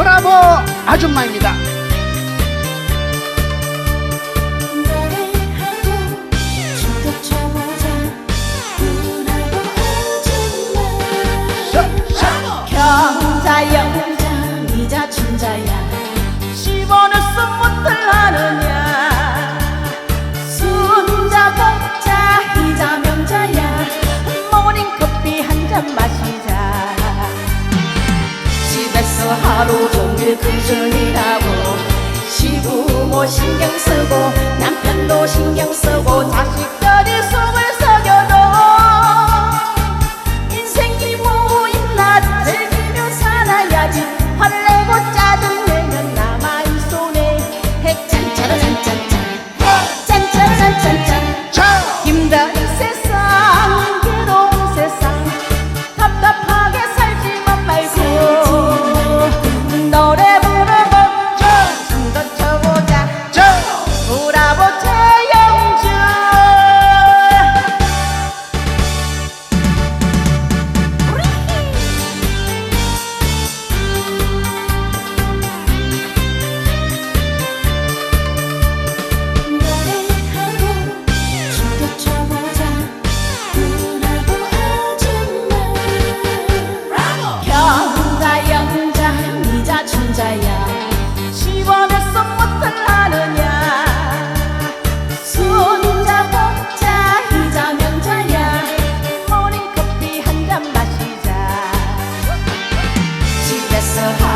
브라보 아줌마입니다. 경자영자이자 춘자야 15는 쓴못들 하느냐 순자 걱자 이자 명자야 모닝 커피 한 잔 마시자 집에서 하루 늘전 이라고, 시부모 신경 쓰고 남편도 신경 쓰고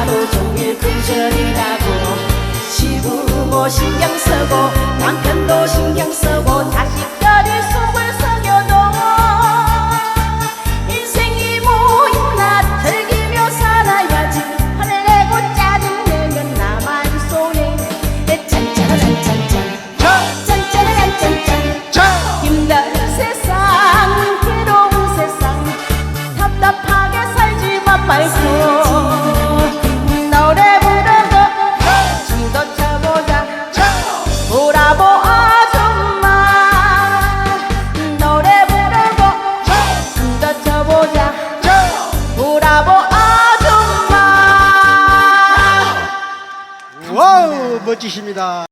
하루 종일 금전이라고 시부고 신경 쓰고 남편도 신경 쓰고 멋지십니다.